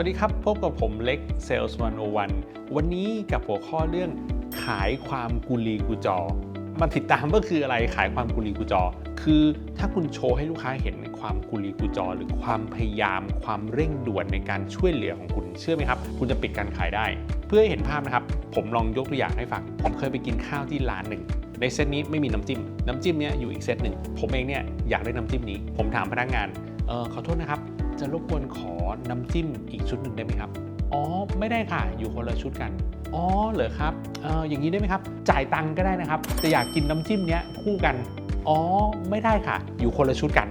วัสดีครับ พบกับผมเล็ก Sales 101วันนี้กับหัวข้อเรื่องขายความกุลีกุจอมันติดตามก็คืออะไรขายความกุลีกุจอ คือถ้าคุณโชว์ให้ลูกค้าเห็นความกุลีกุจอ หรือความพยายาม ความเร่งด่วนในการช่วยเหลือของคุณเชื่อไหมครับ คุณจะปิดการขายได้ เพื่อให้เห็นภาพนะครับ ผมลองยกตัวอย่างให้ฟัง ผมเคยไปกินข้าวที่ร้านหนึ่งในเซตนี้ไม่มีน้ำจิ้ม น้ำจิ้มเนี้ยอยู่อีกเซตหนึ่งผมเองเนี่ยอยากได้น้ำจิ้มนี้ ผมถามพนักงานเออขอโทษนะครับ จะรบกวนขอน้ำจิ้มอีกชุดหนึ่งได้ไหมครับ อ๋อ ไม่ได้ค่ะ อยู่คนละชุดกัน อ๋อ เหรอครับ เอออย่างนี้ได้ไหมครับ จ่ายตังค์ก็ได้นะครับ แต่อยากกินน้ำจิ้มเนี้ยคู่กัน อ๋อ ไม่ได้ค่ะ อยู่คนละชุดกัน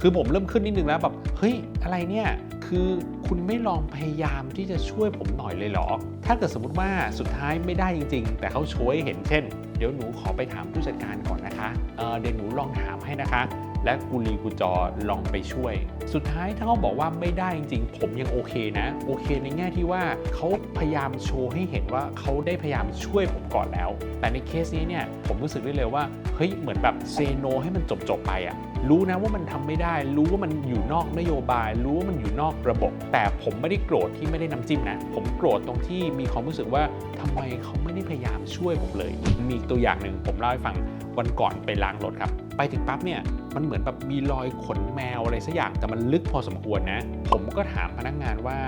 คือผมเริ่มขึ้นนิดนึงแล้วแบบ เฮ้ย อะไรเนี่ย คือคุณไม่ลองพยายามที่จะช่วยผมหน่อยเลยเหรอ ถ้าเกิดสมมติว่าสุดท้ายไม่ได้จริง ๆ แต่เขาโชว์ให้เห็นเช่น เดี๋ยวหนูขอไปถามผู้จัดการก่อนนะคะเเดี๋ยวหนูลองถามให้นะคะ และกุลีกุจอลองไปช่วย สุดท้ายถ้าเขาบอกว่าไม่ได้จริง ๆ ผมยังโอเคนะ โอเคในแง่ที่ว่าเขาพยายามโชว์ให้เห็นว่าเขาได้พยายามช่วยผมก่อนแล้ว แต่ในเคสนี้เนี่ยผมรู้สึกได้เลยว่าเฮ้ยเหมือนแบบเซโนให้มันจบๆไปอะ รู้นะว่ามันทำไม่ได้ รู้ว่ามันอยู่นอกนโยบาย รู้ว่ามันอยู่นอกระบบ แต่ผมไม่ได้โกรธที่ไม่ได้น้ำจิ้มนะ ผมโกรธตรงที่มีความรู้สึกว่าทำไมเขาไม่ได้พยายามช่วยผมเลย มีตัวอย่างหนึ่งผมเล่าให้ฟังวันก่อนไปล้างรถครับ ไปถึงปั๊บเนี่ยมันเหมือนแบบมีรอยขนแมวอะไรสักอย่างแต่มันลึกพอสมควรนะ ผมก็ถามพนักงงานว่า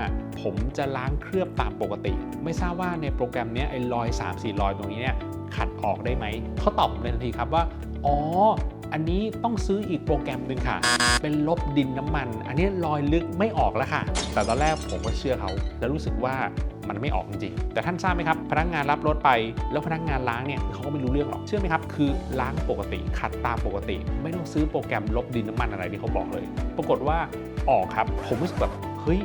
ผมจะล้างเคลือบตามปกติ ไม่ทราบว่าในโปรแกรมนี้ไอ้รอย3 4รอยตรงนี้เนี่ยขัดออกได้ไหมเขาตอบผมเลยทันทีครับว่าอ๋อ อันนี้ต้องซื้ออีกโปรแกรมหนึ่งค่ะ เป็นลบดินน้ำมัน อันนี้รอยลึกไม่ออกแล้วค่ะ แต่ตอนแรกผมก็เชื่อเขา แล้วรู้สึกว่ามันไม่ออกจริง แต่ท่านทราบไหมครับ พนักงานรับรถไป แล้วพนักงานล้างเนี่ยเขาก็ไม่รู้เรื่องหรอก เชื่อไหมครับ คือล้างปกติขัดตามปกติ ไม่ต้องซื้อโปรแกรมลบดินน้ำมันอะไรที่เขาบอกเลย ปรากฏว่าออกครับ ผมรู้สึกแบบเฮ้ย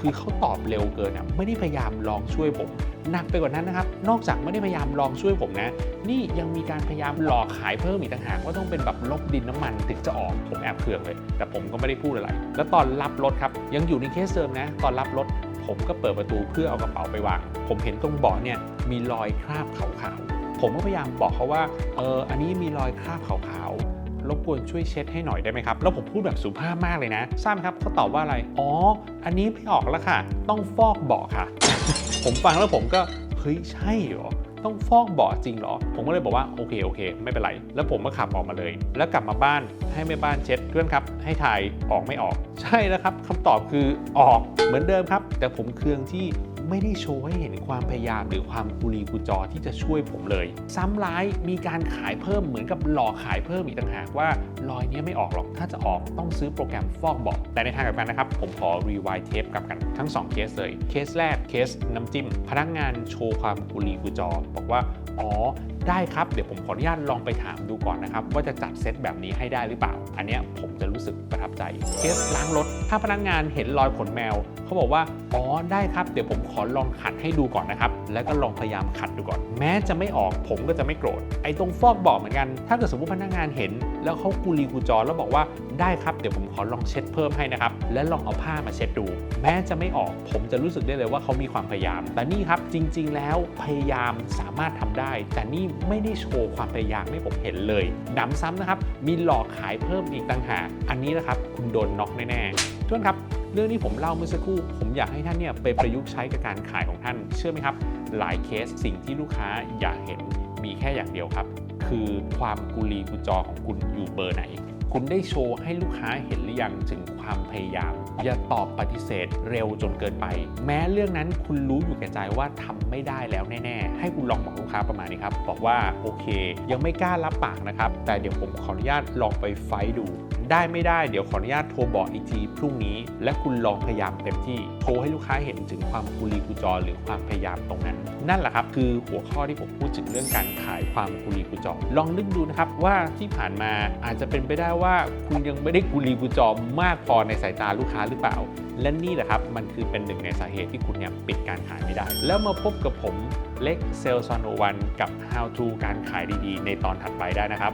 คือเขาตอบเร็วเกินอะไม่ได้พยายามลองช่วยผมหนักไปกว่านั้นนะครับ นอกจากไม่ได้พยายามลองช่วยผมนะ นี่ยังมีการพยายามหลอกขายเพิ่มอีกต่างหากว่าต้องเป็นแบบลบดินน้ำมันถึงจะออกผมแอบเคืองเลย แต่ผมก็ไม่ได้พูดอะไร แล้วตอนรับรถครับ ยังอยู่ในเคสเดิมนะ ตอนรับรถผมก็เปิดประตูเพื่อเอากระเป๋าไปวาง ผมเห็นตรงเบาะเนี่ยมีรอยคราบขาวๆผมก็พยายามบอกเขาว่าเอออันนี้มีรอยคราบขาวๆ รบกวนช่วยเช็ดให้หน่อยได้ไหมครับ แล้วผมพูดแบบสุภาพมากเลยนะ ทราบไหมครับเขาตอบว่าอะไร อ๋อ อันนี้ไม่ออกแล้วค่ะ ต้องฟอกเบาะค่ะ ผมฟังแล้วผมก็เฮ้ยใช่เหรอต้องฟอกเบาะจริงเหรอ ผมก็เลยบอกว่าโอเคโอเค ไม่เป็นไร แล้วผมก็ขับออกมาเลย แล้วกลับมาบ้านให้แม่บ้านเช็ดเพื่อนครับ ให้ถ่ายออกไม่ออก ใช่แล้วครับคำตอบคือออกเหมือนเดิมครับ แต่ผมเคืองที่ ไม่ได้โชว์ให้เห็นความพยายามหรือความกุลีกุจอที่จะช่วยผมเลย ซ้ำร้ายมีการขายเพิ่มเหมือนกับหลอกขายเพิ่มอีกต่างหากว่ารอยนี้ไม่ออกหรอกถ้าจะออกต้องซื้อโปรแกรมฟอกบอกแต่ในทางกลับกันนะครับ ผมขอรีไวท์เทปกลับกันทั้ง 2 เคสเลยเคสแรกเคสน้ำจิ้ม พนักงานโชว์ความกุลีกุจอ บอกว่าอ๋อ ได้ครับ เดี๋ยวผมขออนุญาตลองไปถามดูก่อนนะครับ ว่าจะจัดเซตแบบนี้ให้ได้หรือเปล่า อันนี้ผมจะรู้สึกประทับใจเคสล้างรถ ถ้าพนักงานเห็นรอยขนแมว เขาบอกว่า อ๋อ ได้ครับ เดี๋ยวผมขอลองขัดให้ดูก่อนนะครับ แล้วก็ลองพยายามขัดดูก่อน แม้จะไม่ออกผมก็จะไม่โกรธ ไอ้ตรงฟอกบอกเหมือนกัน ถ้าเกิดสมมติพนักงานเห็นแล้วเขากุลีกุจอแล้วบอกว่าได้ครับเดี๋ยวผมขอลองเช็ดเพิ่มให้นะครับ และลองเอาผ้ามาเช็ดดู แม้จะไม่ออกผมจะรู้สึกได้เลยว่าเขามีความพยายาม แต่นี่ครับจริง ๆ แล้วพยายามสามารถทำได้ แต่นี่ไม่ได้โชว์ความพยายามให้ผมเห็นเลยหนำซ้ำนะครับ มีหลอกขายเพิ่มอีกต่างหากอันนี้นะครับ คุณโดนน็อกแน่ๆทุกท่านครับเรื่องที่ผมเล่าเมื่อสักครู่ ผมอยากให้ท่านเนี่ยไปประยุกต์ใช้กับการขายของท่าน เชื่อไหมครับ หลายเคสสิ่งที่ลูกค้าอยากเห็นมีแค่อย่างเดียวครับ คือความกุลีกุจอของคุณอยู่เบอร์ไหน คุณได้โชว์ให้ลูกค้าเห็นหรือยังถึงความพยายาม อย่าตอบปฏิเสธเร็วจนเกินไป แม้เรื่องนั้นคุณรู้อยู่แก่ใจว่าทำไม่ได้แล้วแน่ๆ ให้คุณลองบอกลูกค้าประมาณนี้ครับ บอกว่าโอเค ยังไม่กล้ารับปากนะครับ แต่เดี๋ยวผมขออนุญาตลองไปไฟดู ได้ไม่ได้เดี๋ยวขออนุญาตโทรบอกอีกทีพรุ่งนี้ และคุณลองพยายามเต็มที่โชว์ให้ลูกค้าเห็นถึงความกุลีกุจอหรือความพยายามตรงนั้น นั่นแหละครับคือหัวข้อที่ผมพูดถึงเรื่องการขายความกุลีกุจอลองนึกดูนะครับว่าที่ผ่านมาอาจจะเป็นไปได้ว่าคุณยังไม่ได้กุลีกุจอมากพอในสายตาลูกค้าหรือเปล่า และนี่แหละครับมันคือเป็นหนึ่งในสาเหตุที่คุณเนี่ยปิดการขายไม่ได้ แล้วมาพบกับผมเล็กเซลซอนโอวันกับ How to การขายดีๆ ในตอนถัดไปได้นะครับ